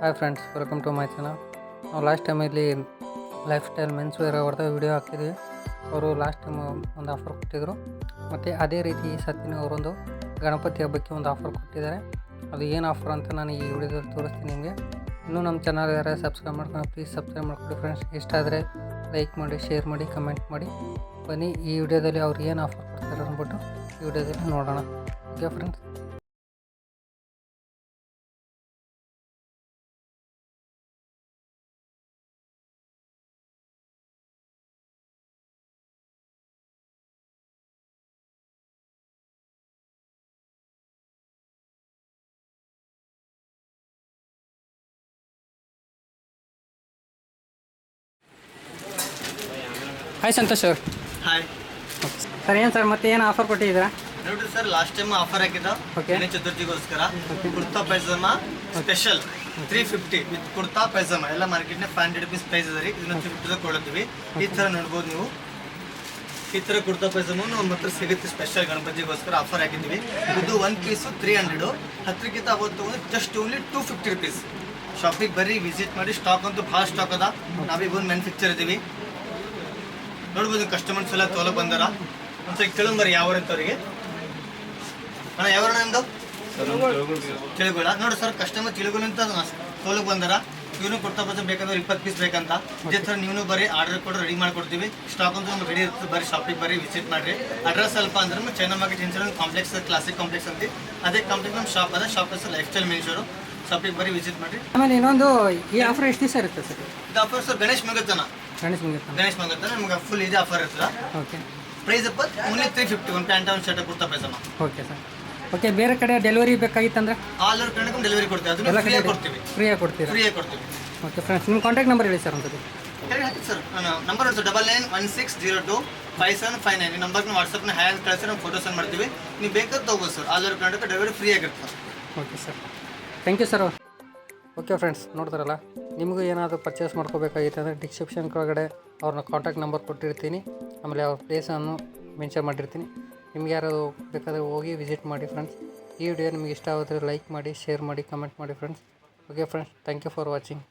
Hi friends welcome to my channel ನಾವು last time ಇಲ್ಲಿ lifestyle men's wear ಅವ್ರದ್ದು video ಹಾಕ್ತಿದ್ವಿ ಅವರು ಲಾಸ್ಟ್ ಟೈಮ್ ಒಂದು ಆಫರ್ ಕೊಟ್ಟಿದ್ದರು ಮತ್ತು ಅದೇ ರೀತಿ ಈ ಸತ್ತಿನ ಅವರೊಂದು ಗಣಪತಿ ಹಬ್ಬಕ್ಕೆ ಒಂದು ಆಫರ್ ಕೊಟ್ಟಿದ್ದಾರೆ. ಅದು ಏನು ಆಫರ್ ಅಂತ ನಾನು ಈ ವಿಡಿಯೋದಲ್ಲಿ ತೋರಿಸ್ತೀನಿ ನಿಮಗೆ. ಇನ್ನೂ ನಮ್ಮ ಚಾನಲ್ ಯಾರು ಸಬ್ಸ್ಕ್ರೈಬ್ ಮಾಡ್ಕೊಂಡು ಪ್ಲೀಸ್ ಸಬ್ಸ್ಕ್ರೈಬ್ ಮಾಡ್ಕೊಡಿ ಫ್ರೆಂಡ್ಸ್ ಇಷ್ಟ ಆದರೆ ಲೈಕ್ ಮಾಡಿ ಶೇರ್ ಮಾಡಿ ಕಮೆಂಟ್ ಮಾಡಿ. ಬನ್ನಿ, ಈ ವಿಡಿಯೋದಲ್ಲಿ ಅವ್ರು ಏನು ಆಫರ್ ಕೊಡ್ತಾರೆ ಅಂದ್ಬಿಟ್ಟು ಈ ವಿಡಿಯೋದಲ್ಲಿ ನೋಡೋಣ. ಓಕೆ ಫ್ರೆಂಡ್ಸ್ ಹಾಯ್ ಸಂತೋಷ್ ಅವ್ರು. ಹಾಯ್ ಸರ್ ಏನು ಸರ್ ಮತ್ತೆ ಏನು ಆಫರ್ ಕೊಟ್ಟಿದ್ದೀರಾ? ನೋಡ್ರಿ ಸರ್ ಲಾಸ್ಟ್ ಟೈಮ್ ಆಫರ್ ಹಾಕಿದ್ದ Okay. Ganesha ಚತುರ್ಥಿಗೋಸ್ಕರ. Kurta pyjama special three fifty with kurta pyjama ಎಲ್ಲ market five hundred rupees price ಅದ ರೀ. ಇದನ್ನ ತ್ರೀ ಫಿಫ್ಟಿ ಕೊಡ್ತೀವಿ ಈ ಥರ ನೋಡ್ಬೋದು ನೀವು. ಈ ಥರ ಕುರ್ತಾ ಪೈಜಾಮ ನಮ್ಮ ಹತ್ರ ಸಿಗುತ್ತೆ ಸ್ಪೆಷಲ್ ಗಣಪತಿಗೋಸ್ಕರ ಆಫರ್ ಹಾಕಿದ್ದೀವಿ. ಇದು ಒಂದು ಪೀಸು ತ್ರೀ ಹಂಡ್ರೆಡು ಹತ್ರಕ್ಕಿಂತ ಅವತ್ತು just only two fifty rupees ಶಾಪಿಗೆ ಬರ್ರಿ ವಿಸಿಟ್ ಮಾಡಿ ಸ್ಟಾಕ್ ಅಂತೂ ಭಾಳ ಸ್ಟಾಕ್ ಅದ. ನಾವೀಗ ಒಂದು ಮ್ಯಾನುಫ್ಯಾಕ್ಚರ್ ಇದೀವಿ ನೋಡ್ಬೋದು ಕಸ್ಟಮರ್ಸ್ ಎಲ್ಲ ತೋಲ ಬಂದಾರ. ಒಂದ್ಸಲ ಕೇಳಂಬರಿ ಯಾವ ಅವರಿಗೆ. ಅಣ್ಣ ಯಾವ ನಿಮ್ದು? ತಿಳಿಗೋಳ. ನೋಡಿ ಸರ್ ಕಸ್ಟಮರ್ ತಿಳಿಗೋಳ ಅಂತ ತೋಲಕ್ ಬಂದಾರ. ಇವನು ಕೊಡ್ತಾ ಬರ್ತಾ ಬೇಕಂದ್ರೆ ಇಪ್ಪತ್ತು ಪೀಸ್ ಬೇಕಂತ. ಇದೇ ಥರ ನೀವು ಬರೀ ಆರ್ಡರ್ ಕೊಟ್ಟು ರೆಡಿ ಮಾಡಿಕೊಡ್ತೀವಿ. ಸ್ಟಾಕ್ ಅಂತ ಒಂದು ರೆಡಿ ಇರ್ತದೆ ಬರೀ ಶಾಪಿಗೆ ಬರೀ ವಿಸಿಟ್ ಮಾಡಿರಿ. ಅಡ್ರೆಸ್ ಸ್ವಲ್ಪ ಅಂದ್ರೆ China market insurance complex classic complex ಅಂತ. ಅದೇ ಕಾಂಪ್ಲೆಕ್ಸ್ ನಮ್ಮ ಶಾಪ್ ಅದ. ಶಾಪ್ ಹೆಸರು ಲೈಫ್ ಸ್ಟೈಲ್ ಮೆನ್ಶೋರು ಶಾಪಿಗೆ ಬರೀ ವಿಸಿಟ್ ಮಾಡಿರಿ. ಆಮೇಲೆ ಇನ್ನೊಂದು ಈ ಆಫರ್ ಎಷ್ಟು ದಿವಸ ಇರುತ್ತೆ ಸರ್? ಇದು ಆಫರ್ ಸರ್ ಗಣೇಶ್ ಮುಗತ್ತನ ಗಣೇಶ್ ಮುಗಿತಾನೆ ಗಣೇಶ್ ಮುಗತ್ತನ ನಿಮ್ಗೆ ಫುಲ್ ಇದೆ ಆಫರ್ ಇರ್ತದೆ ಓಕೆ ಪ್ರೈಸ್ ಅಪ್ಪ ಓನ್ಲಿ ತ್ರೀ ಫಿಫ್ಟಿ ಒಂದು ಪ್ಯಾಂಟ್ ಒಂದು ಶರ್ಟ್ ಕುರ್ತಾ ಪೈಸಮ್ಮ ಓಕೆ ಸರ್ ಓಕೆ ಬೇರೆ ಕಡೆ ಡೆಲಿವರಿ ಬೇಕಾಗಿತ್ತಂದ್ರೆ? ಆಲ್ ಓವರ್ ಕರ್ನಾಟಕ ಡೆಲಿವರಿ ಕೊಡ್ತೀವಿ. ಅದನ್ನ ಫ್ರೀ ಕೊಡ್ತೀವಿ. ಫ್ರೀಯಾಗಿ ಕೊಡ್ತೀರಾ? ಫ್ರೀಯಾಗಿ ಕೊಡ್ತೀವಿ. ಓಕೆ ಫ್ರೆಂಡ್ಸ್ ನಿಮ್ಮ ಕಾಂಟ್ಯಾಕ್ಟ್ ನಂಬರ್ ಹೇಳಿ ಸರ್ ಹೇಳಿ sir number sir double nine one six zero two five seven five nine ಈ ನಂಬರ್ನ ವಾಟ್ಸಪ್ನ ಹ್ಯಾಂಡ್ ಕಳಿಸಿ ನಾವು ಫೋಟೋ ಸೆಂಡ್ ಮಾಡ್ತೀವಿ. ನೀವು ಬೇಕಾದ್ರೆ ತೊಗೋಬೋದು sir all over Karnataka delivery free ಆಗಿರ್ತದೆ okay sir thank you sir okay friends, ನೋಡ್ತಾರಲ್ಲ? ನಿಮಗೂ ಏನಾದರೂ ಪರ್ಚೇಸ್ ಮಾಡ್ಕೋಬೇಕಾಗಿತ್ತು ಅಂದರೆ ಡಿಸ್ಕ್ರಿಪ್ಷನ್ ಕೆಳಗಡೆ ಅವ್ರನ್ನ ಕಾಂಟ್ಯಾಕ್ಟ್ ನಂಬರ್ ಕೊಟ್ಟಿರ್ತೀನಿ. ಆಮೇಲೆ ಅವ್ರ ಪ್ಲೇಸನ್ನು ಮೆನ್ಷನ್ ಮಾಡಿರ್ತೀನಿ. ನಿಮ್ಗೆ ಯಾರಾದರೂ ಬೇಕಾದರೆ ಹೋಗಿ ವಿಸಿಟ್ ಮಾಡಿ ಫ್ರೆಂಡ್ಸ್ ಈ ವಿಡಿಯೋ ನಿಮಗೆ ಇಷ್ಟ ಆದರೆ ಲೈಕ್ ಮಾಡಿ ಶೇರ್ ಮಾಡಿ ಕಮೆಂಟ್ ಮಾಡಿ friends okay friends thank you for watching